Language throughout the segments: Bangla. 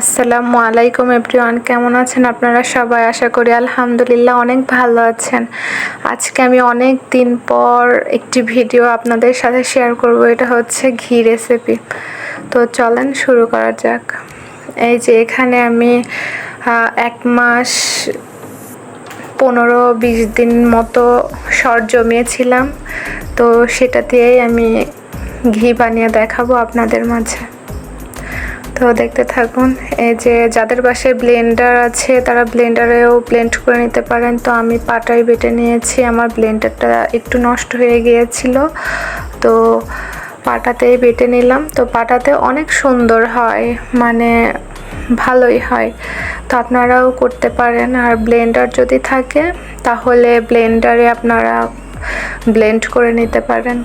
আসসালামু আলাইকুম এভরিওয়ান, কেমন আছেন আপনারা সবাই? আশা করি আলহামদুলিল্লাহ অনেক ভালো আছেন। আজকে আমি অনেক দিন পর একটি ভিডিও আপনাদের সাথে শেয়ার করব, এটা হচ্ছে ঘি রেসিপি তো চলেন শুরু করা যাক। এই যে এখানে আমি এক মাস পনেরো বিশ দিন মতো সর জমিয়েছিলাম। তো সেটা দিয়েই আমি ঘি বানিয়ে দেখাবো আপনাদের মাঝে। তো দেখতে থাকুন, এই যে যাদের বাসায় ব্লেন্ডার আছে, তারা ব্লেন্ডারেও ব্লেন্ড করে নিতে পারেন। তো আমি পাটায় বেটে নিয়েছি, আমার ব্লেন্ডারটা একটু নষ্ট হয়ে গিয়েছিল। তো পাটাতেই বেটে নিলাম। তো পাটাতে অনেক সুন্দর হয় মানে ভালোই হয়। তো আপনারাও করতে পারেন, আর ব্লেন্ডার যদি থাকে, তাহলে ব্লেন্ডারে আপনারা ব্লেন্ড করে নিতে পারেন।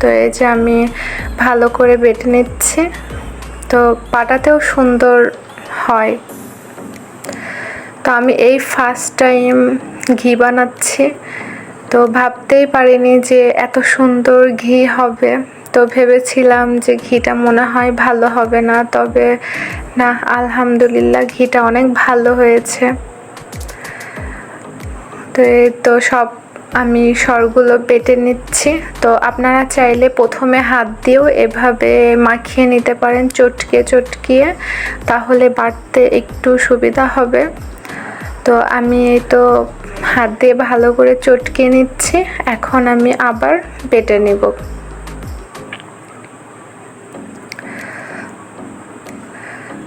তো এই যে আমি ভালো করে বেটে নিচ্ছি। তো পাটাতেও সুন্দর হয়। তো আমি এই ফার্স্ট টাইম ঘি বানাচ্ছি। তো ভাবতেই পারিনি যে এত সুন্দর ঘি হবে। তো ভেবেছিলাম যে ঘিটা মনে হয় ভালো হবে না, তবে না, আলহামদুলিল্লাহ ঘিটা অনেক ভালো হয়েছে। তো এই তো সব আমি সরগুলো বেটে নিচ্ছি। তো আপনারা চাইলে প্রথমে হাত দিয়েও এভাবে মাখিয়ে নিতে পারেন চটকে চটকিয়ে, তাহলে বাটতে একটু সুবিধা হবে। তো আমি এই তো হাত দিয়ে ভালো করে চটকে নিচ্ছি। এখন আমি আবার বেটে নিব।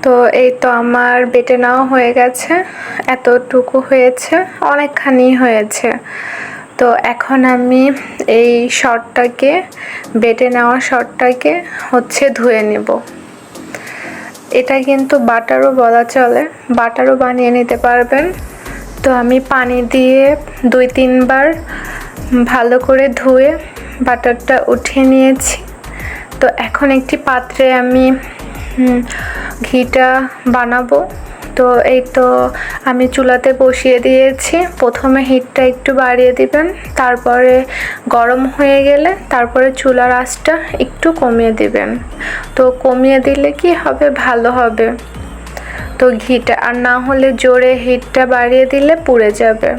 তো এই তো আমার বেটে নেওয়া হয়ে গেছে। এতটুকু হয়েছে, অনেকখানি হয়েছে। তো এখন আমি এই শর্টটাকে, বেটে নেওয়া শর্টটাকে হচ্ছে ধুয়ে নেব। এটা কিন্তু বাটারও বলা চলে, বাটারও বানিয়ে নিতে পারবেন। তো আমি পানি দিয়ে দুই তিনবার ভালো করে ধুয়ে বাটারটা উঠিয়ে নিয়েছি। তো এখন একটি পাত্রে আমি ঘিটা বানাবো। তো এই তো আমি চুলাতে বসিয়ে দিয়েছি। প্রথমে হিটটা একটু বাড়িয়ে দিবেন, তারপরে গরম হয়ে গেলে তারপরে চুলার আঁচটা একটু কমিয়ে দিবেন। তো কমিয়ে দিলে কি হবে? ভালো হবে। তো ঘিটা, আর না হলে জোরে হিটটা বাড়িয়ে দিলে পুড়ে যাবে।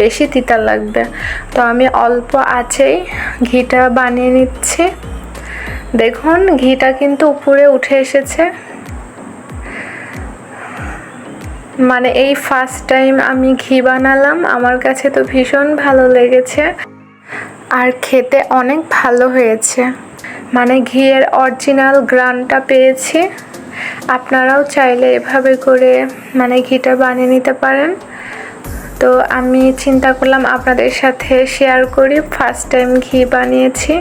বেশি তিতা লাগবে। তো আমি অল্প আছেই ঘিটা বানিয়ে নিচ্ছি। দেখুন, ঘিটা কিন্তু উপরে উঠে এসেছে। মানে এই ফার্স্ট টাইম আমি ঘি বানালাম, আমার কাছে তো ভীষণ ভালো লেগেছে আর খেতে অনেক ভালো হয়েছে। মানে ঘিয়ের অরিজিনাল গ্রানটা পেয়েছি। আপনারাও চাইলে এভাবে করে মানে ঘিটা বানিয়ে নিতে পারেন। তো আমি চিন্তা করলাম আপনাদের সাথে শেয়ার করি ফার্স্ট টাইম ঘি বানিয়েছি।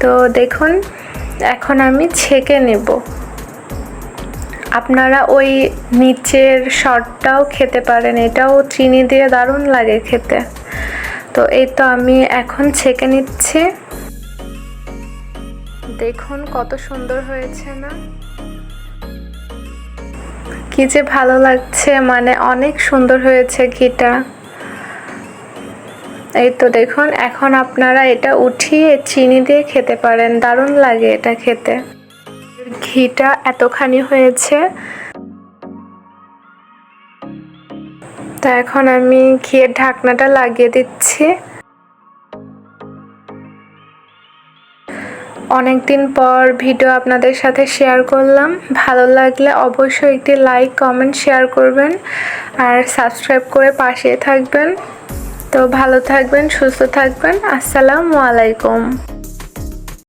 তো দেখুন, এখন আমি ছেঁকে নেব। আপনারা ওই নিচের শটটাও খেতে পারেন, এটাও চিনি দিয়ে দারুণ লাগে খেতে। তো এই তো আমি এখন ছেঁকে নিচ্ছি। দেখুন কত সুন্দর হয়েছে না? কি যে ভালো লাগছে মানে অনেক সুন্দর হয়েছে ঘিটা। এই তো দেখুন, এখন আপনারা এটা উঠিয়ে চিনি দিয়ে খেতে পারেন, দারুণ লাগে এটা খেতে। ঘিটা এতখানি হয়েছে। তা এখন আমি ঘিয়ের ঢাকনাটা লাগিয়ে দিচ্ছি। অনেক দিন পর ভিডিও আপনাদের সাথে শেয়ার করলাম। ভালো লাগলে অবশ্যই একটি লাইক, কমেন্ট, শেয়ার করবেন আর সাবস্ক্রাইব করে পাশে থাকবেন। তো ভালো থাকবেন, সুস্থ থাকবেন। আসসালামু আলাইকুম।